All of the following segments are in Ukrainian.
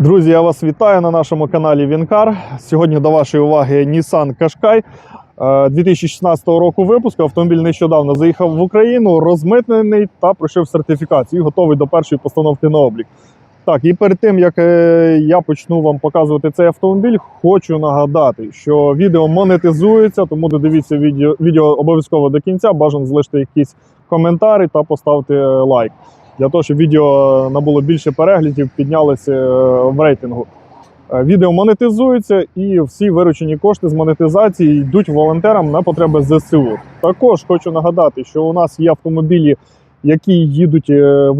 Друзі, я вас вітаю на нашому каналі Вінкар. Сьогодні до вашої уваги Nissan Qashqai е, 2016 року випуску. Автомобіль нещодавно заїхав в Україну, розмитнений та пройшов сертифікацію готовий до першої постановки на облік. Так, і перед тим як е, я почну вам показувати цей автомобіль, хочу нагадати, що відео монетизується, тому додивіться відео, відео обов'язково до кінця. Бажано залишити якісь коментарі та поставити е, лайк для того, щоб відео набуло більше переглядів, піднялося е, в рейтингу. Е, Відео монетизується і всі виручені кошти з монетизації йдуть волонтерам на потреби ЗСУ. Також хочу нагадати, що у нас є автомобілі, які їдуть е,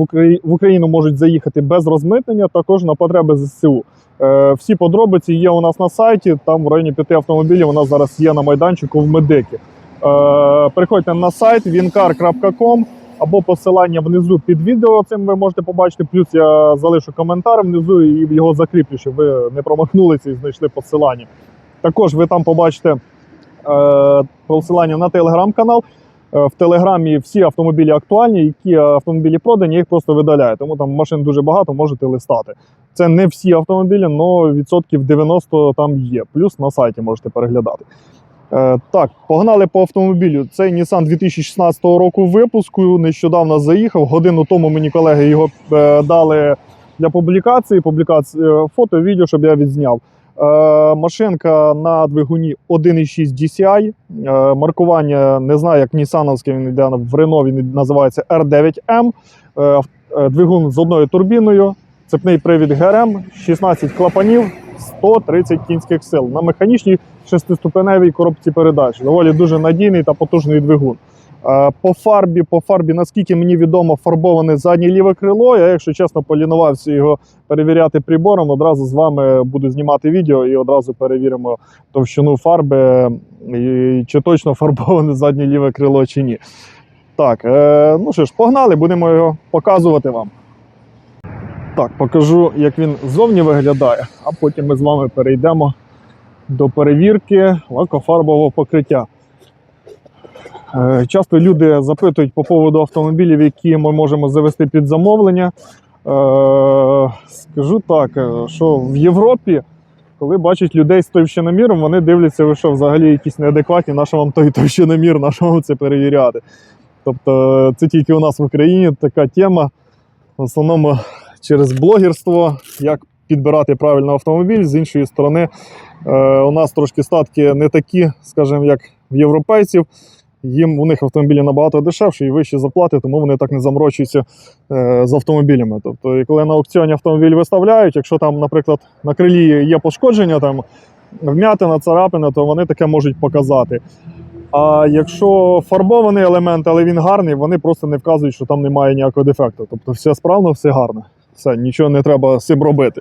в Україну, можуть заїхати без розмитнення, також на потреби ЗСУ. Всі подробиці є у нас на сайті. Там в районі п'яти автомобілів у нас зараз є на майданчику в медики. Е, Переходьте на сайт wincar.com або посилання внизу під відео. Цим ви можете побачити. Плюс я залишу коментар внизу і його закріплю, щоб ви не промахнулися і знайшли посилання. Також ви там побачите е, посилання на телеграм-канал. Е, В телеграмі всі автомобілі актуальні, які автомобілі продані, їх просто видаляють. Тому там машин дуже багато, можете листати. Це не всі автомобілі, але відсотків 90 там є. Плюс на сайті можете переглядати. Е, так, погнали по автомобілю. Цей Nissan 2016 року випуску. Нещодавно заїхав. Годину тому мені колеги його е, дали для публікації. Публікації е, фото, відео, щоб я відзняв. Машинка на двигуні 1.6 DCI. Маркування не знаю, як Нісановське він йде в Renault, він називається R9M. Е, ав- е, двигун з одною турбіною, цепний привід ГРМ, 16 клапанів, 130 кінських сил на механічній шестиступеневій коробці передач. Доволі дуже надійний та потужний двигун. Е, По фарбі, по фарбі, наскільки мені відомо, фарбоване заднє ліве крило. Я, якщо чесно, полінувався його перевіряти прибором. Одразу з вами буду знімати відео і одразу перевіримо товщину фарби, чи точно фарбоване заднє ліве крило чи ні. Так, е, ну що ж, погнали, будемо його показувати вам. Так, покажу, як він ззовні виглядає, а потім ми з вами перейдемо до перевірки лакофарбового покриття. Е, Часто люди запитують по поводу автомобілів, які ми можемо завести під замовлення. Е, Скажу так, е, що в Європі, коли бачать людей з товщиноміром, вони дивляться, що взагалі якісь неадекватні, на що вам той товщиномір, на що вам це перевіряти. Тобто це тільки у нас в Україні така тема. В основному через блогерство, як підбирати правильно автомобіль. З іншої сторони, у нас трошки статки не такі, скажімо, як в європейців. Їм у них автомобілі набагато дешевші і вищі зарплати, тому вони так не заморочуються е, з автомобілями. Тобто, коли на аукціоні автомобіль виставляють, якщо там, наприклад, на крилі є пошкодження, там вмятина, царапина, то вони таке можуть показати. А якщо фарбований елемент, але він гарний, вони просто не вказують, що там немає ніякого дефекту. Тобто все справно, все гарно. Все, нічого не треба з цим робити.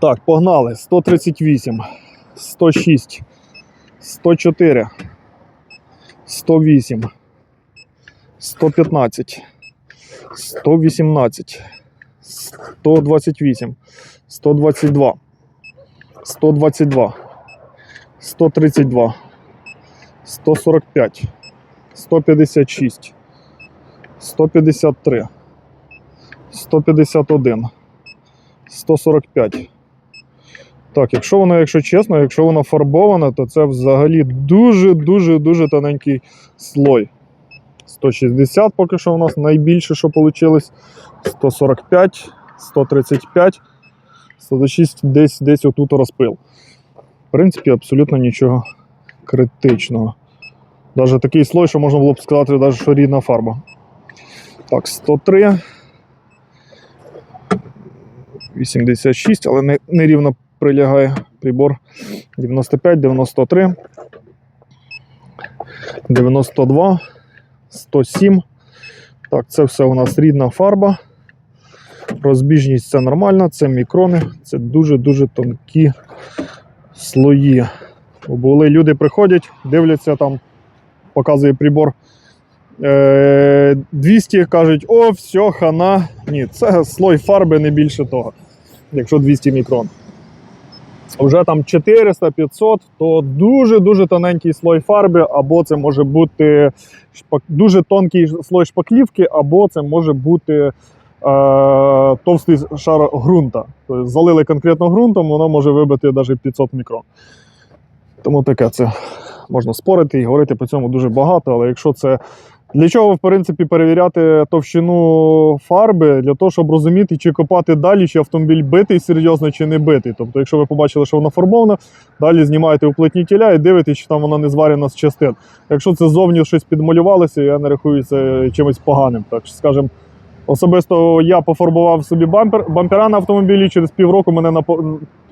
Так, погнали. 138, 106, 104, 108, 115, 118, 128, 122, 122, 132, 145, 156, 153, 151, 145. Так, якщо воно, якщо чесно, якщо воно фарбоване, то це взагалі дуже-дуже дуже тоненький слой. 160 поки що у нас найбільше, що вийшло. 145, 135, 106 десь десь отут розпил. В принципі, абсолютно нічого критичного. Навіть такий слой, що можна було б сказати, навіть, що рідна фарба. Так, 103. 86, але не, не рівно прилягає прибор. 95, 93, 92, 107. Так, це все у нас рідна фарба. Розбіжність це нормально, це мікрони, це дуже-дуже тонкі слої. Були люди приходять, дивляться там, показує прибор. Е, 200 кажуть, о, все, хана. Ні, це слой фарби не більше того, якщо 200 мікрон. Вже там 400-500, то дуже-дуже тоненький слой фарби, або це може бути шпак... дуже тонкий слой шпаклівки, або це може бути товстий шар ґрунта. Тобто залили конкретно ґрунтом, воно може вибити навіть 500 мікрон. Тому таке це можна спорити і говорити по цьому дуже багато, але якщо це. Для чого, в принципі, перевіряти товщину фарби? Для того, щоб розуміти, чи копати далі, чи автомобіль битий серйозно, чи не битий. Тобто, якщо ви побачили, що вона фарбована, далі знімаєте уплотнітеля і дивитесь, чи там вона не зварена з частин. Якщо це ззовні щось підмалювалося, я не рахую це чимось поганим. Так скажімо, особисто я пофарбував собі бампер, бампера на автомобілі, через півроку мене на,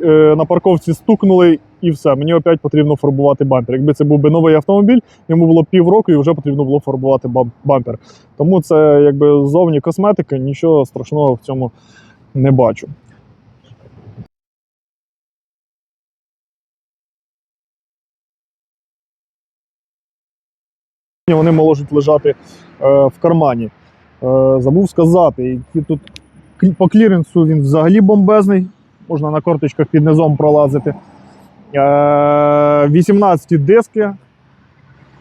е, на парковці стукнули і все. Мені опять потрібно фарбувати бампер. Якби це був би новий автомобіль, йому було півроку і вже потрібно було фарбувати бампер. Тому це якби зовні косметика, нічого страшного в цьому не бачу. Вони можуть лежати е, в кармані. Е, забув сказати, які тут по кліренсу він взагалі бомбезний. Можна на корточках під низом пролазити. Е, 18 диски.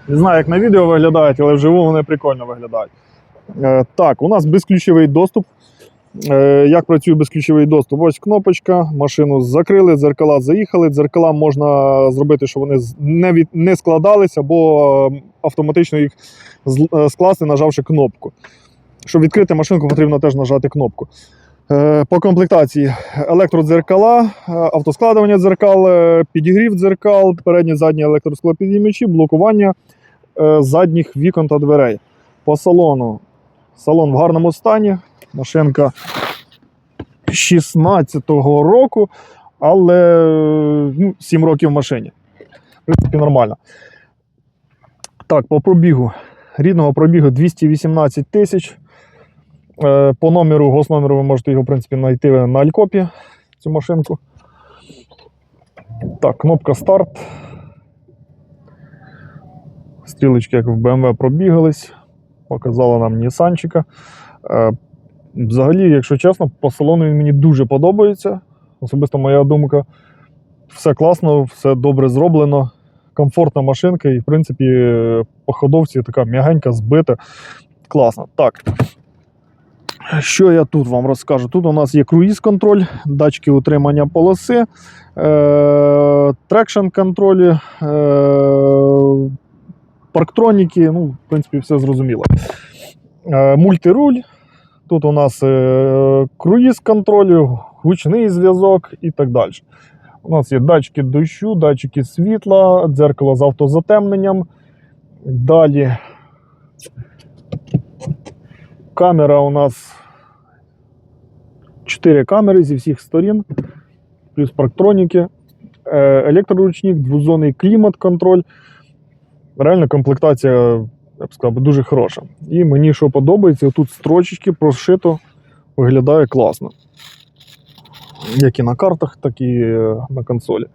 Не знаю, як на відео виглядають, але вживу вони прикольно виглядають. Е, так, у нас безключовий доступ. Е, як працює безключовий доступ? Ось кнопочка, машину закрили, дзеркала заїхали. Дзеркала можна зробити, щоб вони не, від, не складалися, або е, автоматично їх е, скласти, нажавши кнопку. Щоб відкрити машинку, потрібно теж нажати кнопку. Е, По комплектації електродзеркала, е, автоскладування дзеркал, е, підігрів дзеркал, передні задні електросклопідіймачі, блокування задніх вікон та дверей. По салону. Салон в гарному стані. Машинка 16-го року, але ну, 7 років в машині. В принципі, нормально. Так, по пробігу. Рідного пробігу 218 тисяч. Е, По номеру, госномеру ви можете його, в принципі, знайти на Алькопі, цю машинку. Так, кнопка старт. Стрілочки, як в BMW, пробігались. Показала нам Нісанчика. Е, Взагалі, якщо чесно, по салону він мені дуже подобається. Особисто моя думка. Все класно, все добре зроблено. Комфортна машинка, і, в принципі, е, по ходовці така м'ягенька, збита. Класно. Так. Що я тут вам розкажу? Тут у нас є круїз-контроль, датчики утримання полоси, е- трекшн контролі, е- парктроніки. Ну, в принципі, все зрозуміло. Е- мультируль. Тут у нас е- круїз-контроль, гучний зв'язок і так далі. У нас є датчики дощу, датчики світла, дзеркало з автозатемненням. Далі камера у нас 4 камери зі всіх сторін, плюс парктроніки, е, електроручник, двозонний клімат-контроль. Реально комплектація, я б сказав, дуже хороша. І мені що подобається, тут строчечки прошито, виглядає класно. Як і на картах, так і е, на консолі.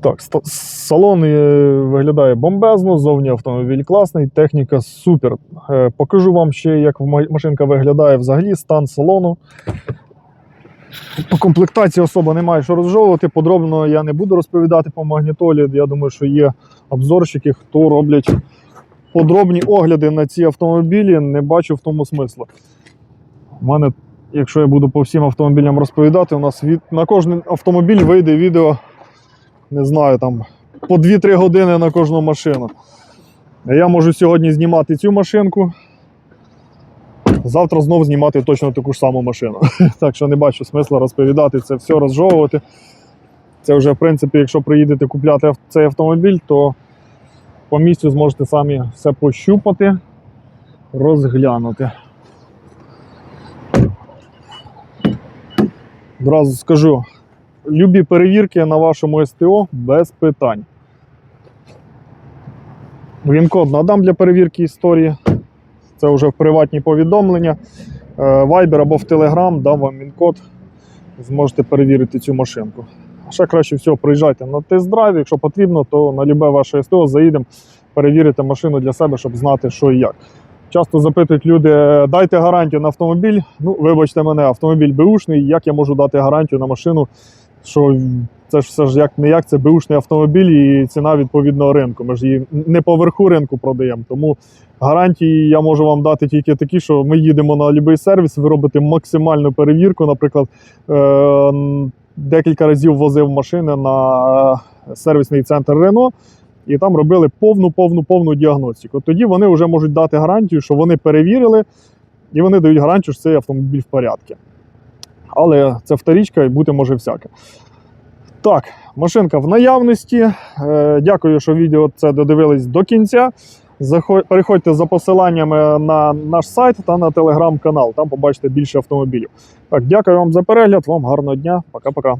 Так, салон е, виглядає бомбезно, зовні автомобіль класний, техніка супер. Е, Покажу вам ще, як машинка виглядає взагалі, стан салону. По комплектації особо немає що розжовувати. Подробно я не буду розповідати по магнітолі. Я думаю, що є обзорщики, хто роблять подробні огляди на ці автомобілі. Не бачу в тому смислу. У мене, якщо я буду по всім автомобілям розповідати, у нас від... на кожен автомобіль вийде відео не знаю, там по 2-3 години на кожну машину. Я можу сьогодні знімати цю машинку. Завтра знов знімати точно таку ж саму машину. Так що не бачу смисла розповідати це все, розжовувати. Це вже, в принципі, якщо приїдете купляти цей автомобіль, то по місцю зможете самі все пощупати, розглянути. Одразу скажу, любі перевірки на вашому СТО без питань. Він-код надам для перевірки історії. Це вже в приватні повідомлення. Е, Viber або в Telegram дам вам він-код. Зможете перевірити цю машинку. Ще краще всього приїжджайте на тест-драйв. Якщо потрібно, то на любе ваше СТО заїдемо, перевірити машину для себе, щоб знати, що і як. Часто запитують люди, дайте гарантію на автомобіль. Ну, вибачте мене, автомобіль беушний, як я можу дати гарантію на машину, що це ж все ж як не як це беушний автомобіль і ціна відповідного ринку. Ми ж її не по верху ринку продаємо. Тому гарантії я можу вам дати тільки такі, що ми їдемо на будь-який сервіс, ви робите максимальну перевірку. Наприклад, е, декілька разів возив машини на сервісний центр Рено. І там робили повну, повну, повну діагностику. Тоді вони вже можуть дати гарантію, що вони перевірили, і вони дають гарантію, що цей автомобіль в порядку. Але це вторічка і бути може всяке. Так, машинка в наявності. Е, дякую, що відео це додивились до кінця. Переходьте за посиланнями на наш сайт та на телеграм-канал. Там побачите більше автомобілів. Так, дякую вам за перегляд. Вам гарного дня. Пока-пока.